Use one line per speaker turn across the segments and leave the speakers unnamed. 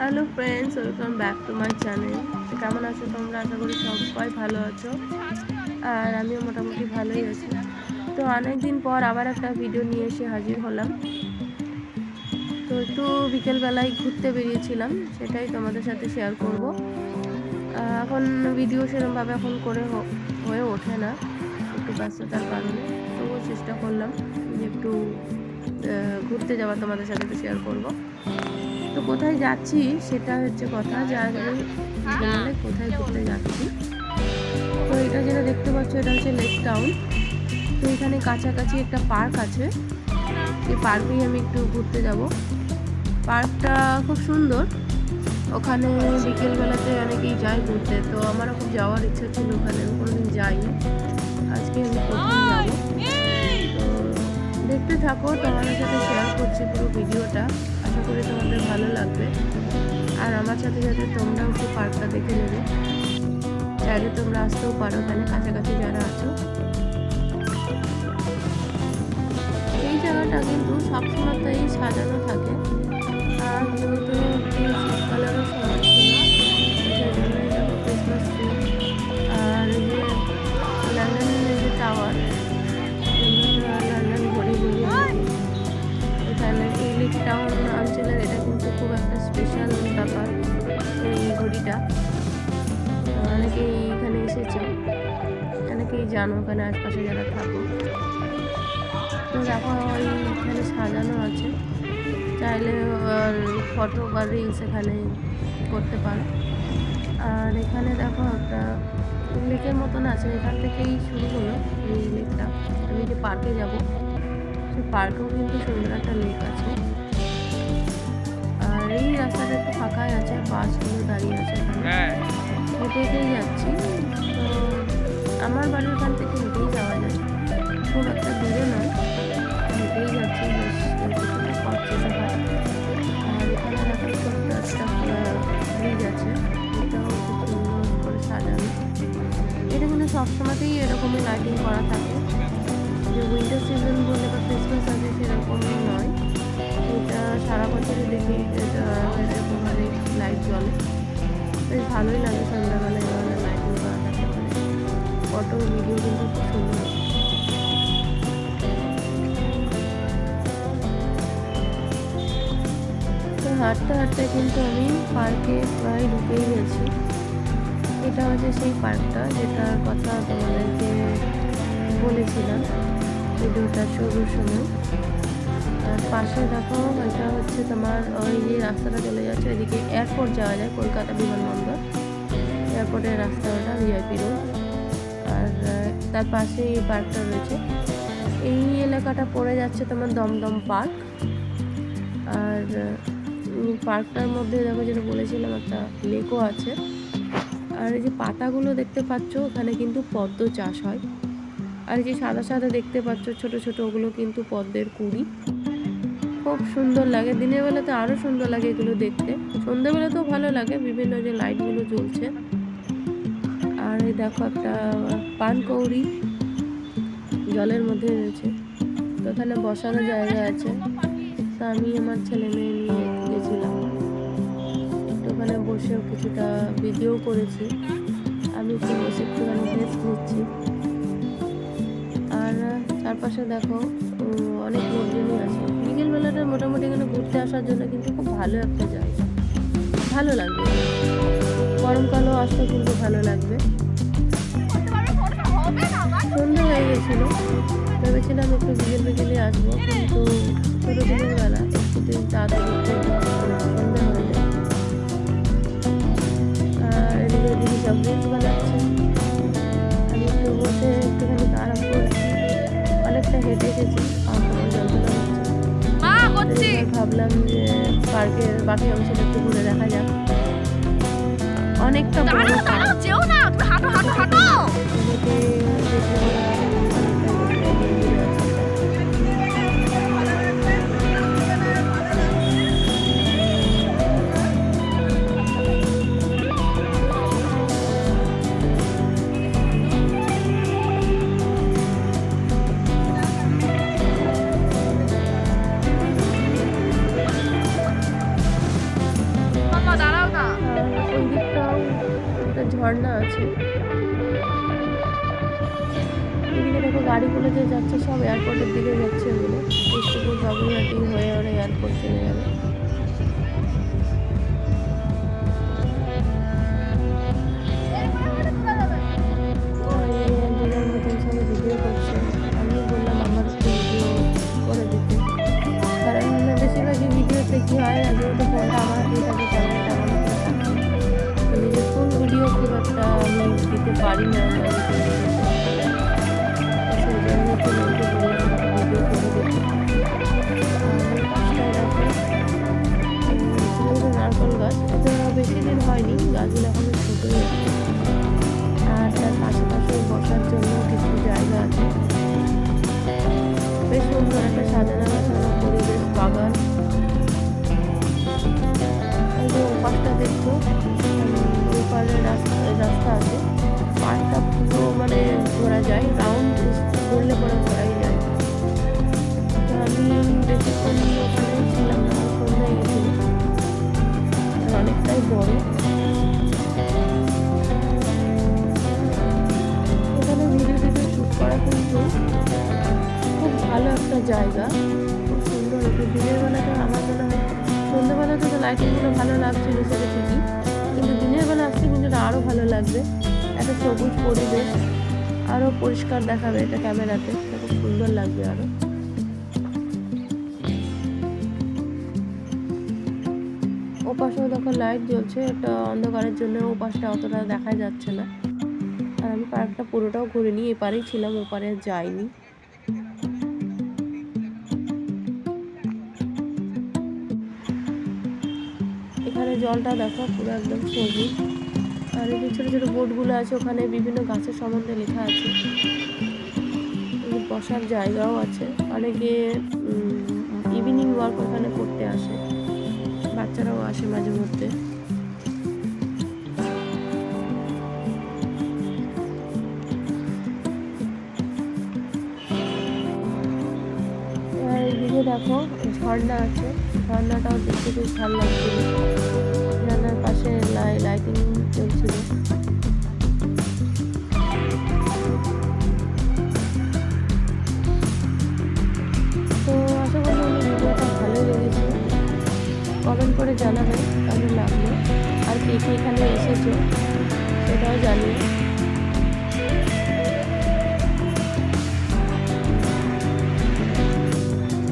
Hello friends welcome back to my channel কেমন আছো তোমরা? আশা করি সবাই ভালো আছো। আর আমিও মোটামুটি ভালোই আছি। তো অনেক দিন পর আবার একটা ভিডিও নিয়ে এসে হাজির হলাম। তো একটু বিকেলবেলায় ঘুরতে বেরিয়েছিলাম, সেটাই তোমাদের সাথে শেয়ার করব। এখন ভিডিও সেরকমভাবে এখন করে হয়ে ওঠে না, একটু ব্যস্ততার কারণে। তবুও চেষ্টা করলাম যে একটু ঘুরতে যাওয়া তোমাদের সাথে শেয়ার করব। তো কোথায় যাচ্ছি সেটা হচ্ছে কথা, যে আজ আমি কোথায় ঘুরতে যাচ্ছি। তো এটা যেটা দেখতে পাচ্ছ, এটা হচ্ছে লেক টাউন। তো এখানে কাছাকাছি একটা পার্ক আছে। সেই পার্কেই আমি একটু ঘুরতে যাব। পার্কটা খুব সুন্দর। ওখানে বিকেলবেলাতে অনেকেই যায় ঘুরতে। তো আমারও খুব যাওয়ার ইচ্ছা ছিল ওখানে, আমি কোনোদিন যাইনি। আজকে আমি যাব। দেখতে থাকো, তোমাদের সাথে শেয়ার করছি পুরো ভিডিওটা করি তোমাদের ভালো লাগবে। আর আমার সাথে সাথে তোমরাও একটু পার্কটা দেখে নেবে। চাইলে তোমরা আসতেও পারো এখানে কাছাকাছি যারা আছো। এই জায়গাটা কিন্তু সবসময় তাই সাজানো থাকে। এসেছে। অনেকেই জানো ওখানে আশপাশে যারা থাকো। তো দেখো ওই এখানে সাজানো আছে। চাইলে ফটো বা রিলস এখানে করতে পারো। আর এখানে দেখো একটা লেকের মতন আছে। এখান থেকেই শুরু হলো এই লেকটা আমি যে পার্কে যাব সেই পার্কেও কিন্তু সুন্দর একটা লেক আছে। আর এই রাস্তাটা একটু ফাঁকাই আছে বাসগুলো দাঁড়িয়ে আছে এখানে।
হ্যাঁ।
হেঁটে হেঁটেই যাচ্ছি। আমার বাড়ির ওখান থেকে হেঁটেই যাওয়া যায়। খুব একটা দূরে নয়। হেঁটেই যাচ্ছি করে সাজানো। এটা সবসময়তেই এরকমই লাইটিং করা থাকে। যে উইন্টার সিজন বলে বা ক্রিসমাস আছে সেরকমই নয়। এটা সারা বছরই দেখি, এটা এরকমভাবে লাইট জ্বলে। বেশ ভালোই লাগে সন্ধ্যাবেলা ফটো ভিডিও কিন্তু খুব সুন্দর। হাঁটতে হাঁটতে কিন্তু আমি পার্কে প্রায় ঢুকেই গেছি। এটা হচ্ছে সেই পার্কটা যেটার কথা তোমাদেরকে বলেছিলাম। ভিডিওটা শুরুর সময়। আর পাশে দেখো, এটা হচ্ছে তোমার ওই যে রাস্তাটা চলে যাচ্ছে ওইদিকে এয়ারপোর্ট যাওয়া যায়, কলকাতা বিমানবন্দর। এয়ারপোর্টের রাস্তাটা ভিআইপি রোড তার পাশে এই পার্কটা রয়েছে। এই এলাকাটা পড়ে যাচ্ছে তোমার দমদম পার্ক। আর পার্কটার মধ্যে দেখো যেটা বলেছিলাম, একটা লেকও আছে। আর এই যে পাতাগুলো দেখতে পাচ্ছ, ওখানে কিন্তু পদ্ম চাষ হয়। আর যে সাদা সাদা দেখতে পাচ্ছ, ছোট ছোট, ওগুলো কিন্তু পদ্মের কুড়ি। খুব সুন্দর লাগে। দিনের বেলাতে আরও সুন্দর লাগে এগুলো দেখতে। সন্ধ্যেবেলাতেও ভালো লাগে। বিভিন্ন যে লাইটগুলো জ্বলছে। এই দেখো একটা পানকৌড়ি জলের মধ্যে রয়েছে। তো ওখানে বসানো জায়গা আছে। তো আমি আমার ছেলে মেয়ে নিয়ে গেছিলাম। তো ওখানে বসেও কিছুটা ভিডিও করেছি। আমি একটু বসে একটুখানি রেস্ট নিচ্ছি। আর চারপাশে দেখো অনেক লোকজনই আছে। বিকেলবেলাটা মোটামুটি এখানে ঘুরতে আসার জন্য কিন্তু খুব ভালো একটা জায়গা। ভালো লাগবে। গরমকালও আসলে কিন্তু ভালো লাগবে। সন্ধ্যে হয়ে গেছিল। ভেবেছিলাম একটু বিকেল বিকেলে আসব কিন্তু ছোটো দিনের বেলা একটু দিন তাড়াতাড়ি সন্ধ্যা হয়ে যায় আর এদিকে দিদি বানাচ্ছে। আমি একটু বসে একটুখানি আরাম করছি। অনেকটা হেঁটে এসেছি ভাবলাম যে পার্কের বাকি অংশটা একটু ঘুরে দেখা যাক। অনেকটা বড় পার্ক
দাঁড়াও যেও না তুমি হাঁটো হাঁটো হাঁটো
এদিকে দেখলে অনেকটা এগিয়ে আছে।
মামা
ঝর্ণা আছে এদিকে দেখো গাড়িগুলো যে যাচ্ছে সব এয়ারপোর্টের দিকে যাচ্ছে ওগুলো। বিষ্ণুপুর বাবুঘাটি হয়ে ওরা এয়ারপোর্ট চলে যাবে। বাগান লাইটিংগুলো ভালো লাগছিল সেটা ঠিকই কিন্তু দিনের বেলা আসলে কিন্তু আরও ভালো লাগবে। একটা সবুজ পরিবেশ আরও পরিষ্কার দেখাবে এটা ক্যামেরাতে। খুব সুন্দর লাগবে আরও ওপাশেও দেখো লাইট জ্বলছে, একটা অন্ধকারের জন্য ওপাশটা অতটা দেখা যাচ্ছে না। আর আমি পার্কটা পুরোটাও ঘুরিনি, এপারেই ছিলাম, ওপারে যাইনি। জলটা দেখো, পুরো একদম সবুজ। আর এই যে ছোটো ছোটো বোটগুলো আছে, ওখানে বিভিন্ন গাছের সম্বন্ধে লেখা আছে। বসার জায়গাও আছে। অনেকে ইভিনিং ওয়াক ওখানে করতে আসে। বাচ্চারাও আসে মাঝে মধ্যে। দেখো, ঝর্ণা আছে। ঝর্ণাটাও দেখতে বেশ ভালো ঝর্ণার পাশে লাইটিং চলছিল তো আশা করি আমার ভিডিওটা ভালোই লেগেছে কমেন্ট করে জানাবে কেমন লাগল আর কে কে? এখানে এসেছ সেটাও জানিও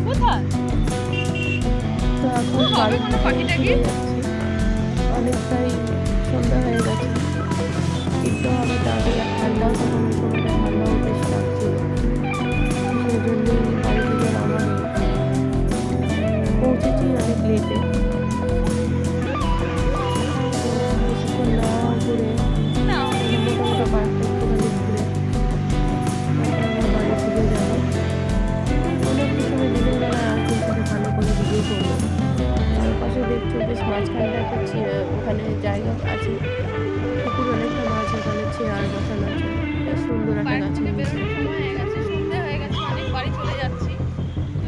কোথায়
তো এখন অনেকটাই সন্ধ্যা হয়ে গেছে। ফিরতে হবে তাড়াতাড়ি ঠান্ডাও তখন ওই সময়টা ঠান্ডাও বেশ লাগছিল সেই বাড়ি থেকে হয়েছি পৌঁছেছি অনেক লেটে সময় কিন্তু ভালো করে ভিডিও করব বেশ মাঝখানটা চেয়ার জায়গা আছে। পুকুর অনেক অনেকটা মাছ ওখানে চেয়ার বসানো আছে সুন্দর একটা গাছের নিচে
হয়ে গেছে সন্ধে হয়ে গেছে অনেক বাড়ি চলে যাচ্ছি।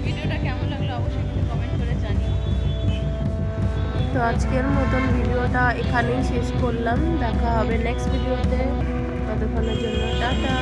ভিডিওটা কেমন লাগল অবশ্যই কিন্তু কমেন্ট করে জানিও।
তো আজকের মতন ভিডিওটা এখানেই শেষ করলাম। দেখা হবে নেক্সট ভিডিওতে ততক্ষণের জন্য টাটা।